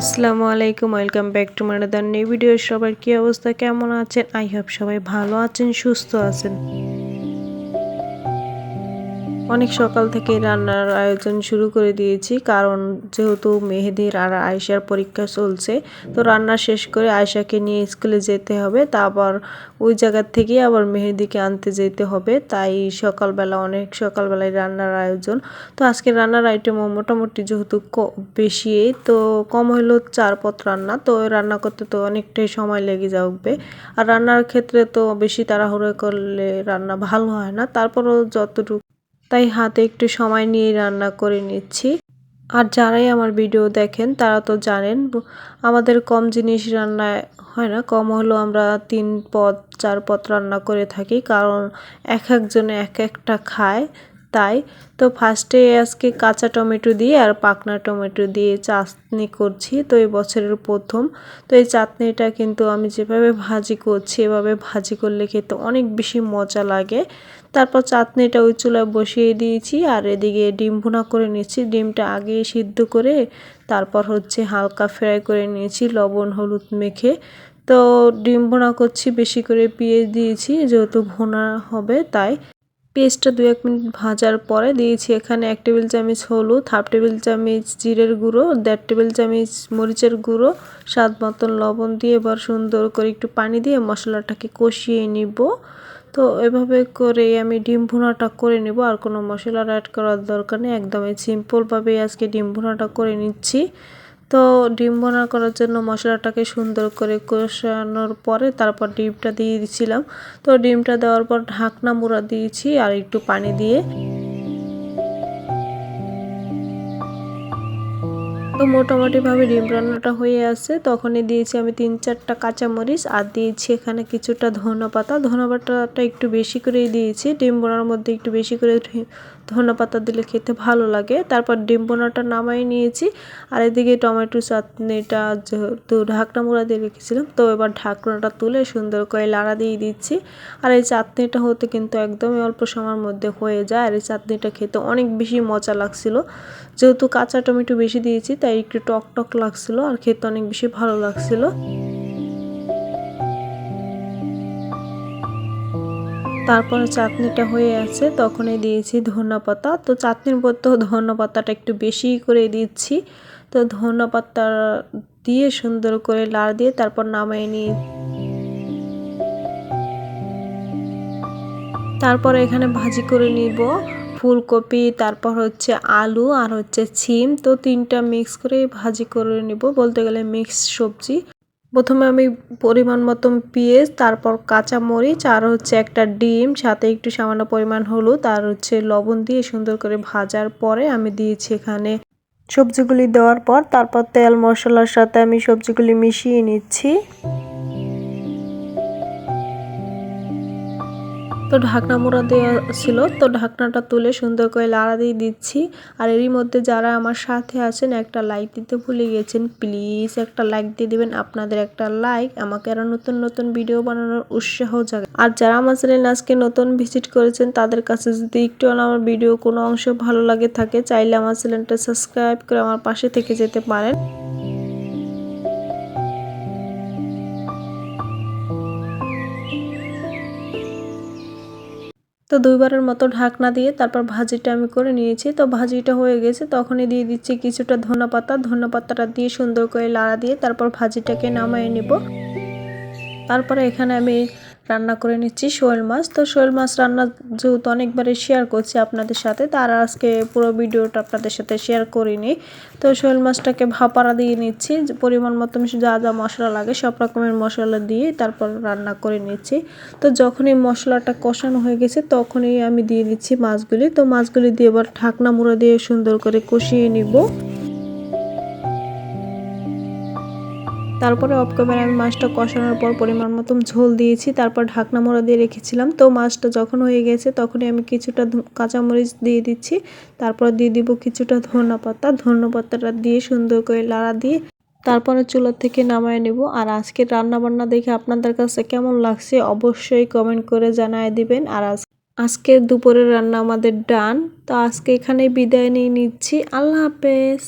আসসালামু আলাইকুম, welcome back to মানাদার নিউ ভিডিও। সবার কি অবস্থা? কেমন আছেন? আই হোপ সবাই ভালো আছেন, সুস্থ আছেন। অনেক সকাল থেকে রান্নার আয়োজন শুরু করে দিয়েছি, কারণ যেহেতু মেহেদির আর আয়সার পরীক্ষা চলছে, তো রান্না শেষ করে আয়সাকে নিয়ে স্কুলে যেতে হবে। তারপর ওই জায়গার থেকে আবার মেহেদিকে আনতে যেতে হবে। তাই সকালবেলা, অনেক সকালবেলায় রান্নার আয়োজন। তো আজকে রান্নার আইটেম মোটামুটি যেহেতু বেশি, তো কম হইল চার পথ রান্না। তো রান্না করতে তো অনেকটাই সময় লেগে যাবে। আর রান্নার ক্ষেত্রে তো বেশি তাড়াহুড়ো করলে রান্না ভালো হয় না। তারপরও যতটুকু তাই হাতে একটু সময় নিয়ে রান্না করে নিচ্ছি। আর যারাই আমার ভিডিও দেখেন, তারা তো জানেন, আমাদের কম জিনিস রান্নায় হয় না। কম হলেও আমরা তিন পদ, চার পদ রান্না করে থাকি। কারণ এক একজনে এক একটা খায়। তাই তো ফার্স্টে আজকে কাঁচা টমেটো দিয়ে আর পাকনা টমেটো দিয়ে চাটনি করছি। তো এই বছরের প্রথম। তো এই চাটনিটা কিন্তু আমি যেভাবে ভাজি করছি, এভাবে ভাজি করলে খেতে অনেক বেশি মজা লাগে। তারপর চাটনিটা ওই চুলায় বসিয়ে দিয়েছি আর এদিকে ডিম ভুনা করে নিয়েছি। ডিমটা আগে সিদ্ধ করে তারপর হচ্ছে হালকা ফ্রাই করে নিয়েছি, লবণ, হলুদ মেখে। তো ডিম ভুনা করছি, বেশি করে পেঁয়াজ দিয়েছি, যেহেতু ভুনা হবে তাই। পেস্টটা দু এক মিনিট ভাজার পরে দিয়েছি এখানে এক টেবিল চামচ হলুদ, হাফ টেবিল চামচ জিরের গুঁড়ো, দেড় টেবিল চামচ মরিচের গুঁড়ো, স্বাদ মতন লবণ দিয়ে এবার সুন্দর করে একটু পানি দিয়ে মশলাটাকে কষিয়ে নিব। তো এভাবে করে আমি ডিম ভুনাটা করে নেব, আর কোনো মশলা অ্যাড করার দরকার নেই। একদমই সিম্পলভাবেই আজকে ডিম ভুনাটা করে নিচ্ছি। তো ডিম বোনা করার জন্য মশলাটাকে সুন্দর করে কষানোর পরে তারপর ডিমটা দিয়ে দিয়েছিলাম তো ডিমটা দেওয়ার পর ঢাকনা মুড়া দিয়েছি আর একটু পানি দিয়ে তো মোটামুটিভাবে ডিম রান্নাটা হয়ে আছে। তখনই দিয়েছি আমি তিন চারটা কাঁচামরিচ আর দিয়েছি এখানে কিছুটা ধনে পাতা। ধনে পাতাটা একটু বেশি করেই দিয়েছি। ডিম বোনার মধ্যে একটু বেশি করে ধনে পাতা দিলে খেতে ভালো লাগে। তারপর ডিম বোনাটা নামাই নিয়েছি। আর এদিকে টমেটো চাটনিটা যেহেতু ঢাকনা মোড়া দিয়ে রেখেছিলাম। তো এবার ঢাকনাটা তুলে সুন্দর করে লাড়া দিয়ে দিচ্ছি। আর এই চাটনিটা হতে কিন্তু একদমই অল্প সময়ের মধ্যে হয়ে যায়। আর এই চাটনিটা খেতে অনেক বেশি মজা লাগছিল। যেহেতু কাঁচা টমেটো বেশি দিয়েছি, তাই একটু টক টক লাগছিল আর খেতে অনেক বেশি ভালো লাগছিল। তারপরে চাটনিটা হয়ে আছে, তখনই দিয়েছি ধনে পাতা। তো চাটনির মধ্যেও ধনে পাতাটা একটু বেশি করে দিচ্ছি। তো ধনে পাতা দিয়ে সুন্দর করে লাড় দিয়ে তারপর নামাই নিয়ে তারপর এখানে ভাজি করে নিব। ফুলকপি, তারপর হচ্ছে আলু আর হচ্ছে ছিম। তো তিনটা মিক্স করে ভাজি করে নিব। বলতে গেলে মিক্স সবজি। প্রথমে আমি পরিমাণ মতন পেঁয়াজ, তারপর কাঁচা মরিচ আর হচ্ছে একটা ডিম, সাথে একটু সামান্য পরিমাণ হলুদ আর হচ্ছে লবণ দিয়ে সুন্দর করে ভাজার পরে আমি দিয়েছি এখানে সবজিগুলি দেওয়ার পর, তারপর তেল মশলার সাথে আমি সবজিগুলি মিশিয়ে নিচ্ছি। তো ঢাকনা মোড়া দেওয়া ছিল, তো ঢাকনাটা তুলে সুন্দর করে লাড়া দিয়ে দিচ্ছি। আর এরই মধ্যে যারা আমার সাথে আছেন, একটা লাইক দিতে ভুলে গেছেন প্লিজ একটা লাইক দিয়ে দিবেন। আপনাদের একটা লাইক আমাকে আরও নতুন নতুন ভিডিও বানানোর উৎসাহ জাগে আর যারা আমার চ্যানেল আজকে নতুন ভিজিট করেছেন, তাদের কাছে যদি একটু আমার ভিডিও কোনো অংশ ভালো লাগে থাকে, চাইলে আমার চ্যানেলটা সাবস্ক্রাইব করে আমার পাশে থেকে যেতে পারেন। তো দুইবারের মতো ঢাকনা দিয়ে তারপর ভাজিটা আমি করে নিয়েছি। তো ভাজিটা হয়ে গেছে, তখনই দিয়ে দিচ্ছি কিছুটা ধনে পাতা। ধনে পাতাটা দিয়ে সুন্দর করে লাড়া দিয়ে তারপর ভাজিটাকে নামাই নেব। তারপরে এখানে আমি রান্না করে নিচ্ছি শোল মাছ। তো শোল মাছ রান্না যেহেতু অনেকবারই শেয়ার করছি আপনাদের সাথে, তার আজকে পুরো ভিডিওটা আপনাদের সাথে শেয়ার করিনি। তো শোল মাছটাকে ভাপাড়া দিয়ে নিচ্ছি পরিমাণ মতো যা যা মশলা লাগে সব রকমের মশলা দিয়ে তারপর রান্না করে নিচ্ছি। তো যখনই মশলাটা কষানো হয়ে গেছে তখনই আমি দিয়ে দিচ্ছি মাছগুলি। তো মাছগুলি দিয়ে এবার ঢাকনা মুড়া দিয়ে সুন্দর করে কষিয়ে নিব। তারপরে অফ ক্যামেরা আমি মাছটা কষানোর পর পরিমাণ মতন ঝোল দিয়েছি, তারপর ঢাকনা মোড়া দিয়ে রেখেছিলাম। তো মাছটা যখন হয়ে গেছে তখনই আমি কিছুটা কাঁচামরিচ দিয়ে দিচ্ছি, তারপর দিয়ে দিব কিছুটা ধনা পাতা। দিয়ে সুন্দর করে লাড়া দিয়ে তারপরে চুলা থেকে নামায় নেব। আর আজকে রান্না বান্না দেখে আপনাদের কাছে কেমন লাগছে অবশ্যই কমেন্ট করে জানায় দিবেন। আর আজকে দুপুরের রান্না আমাদের ডান। তো আজকে এখানে বিদায় নিয়ে নিচ্ছি। আল্লাহ হাফেজ।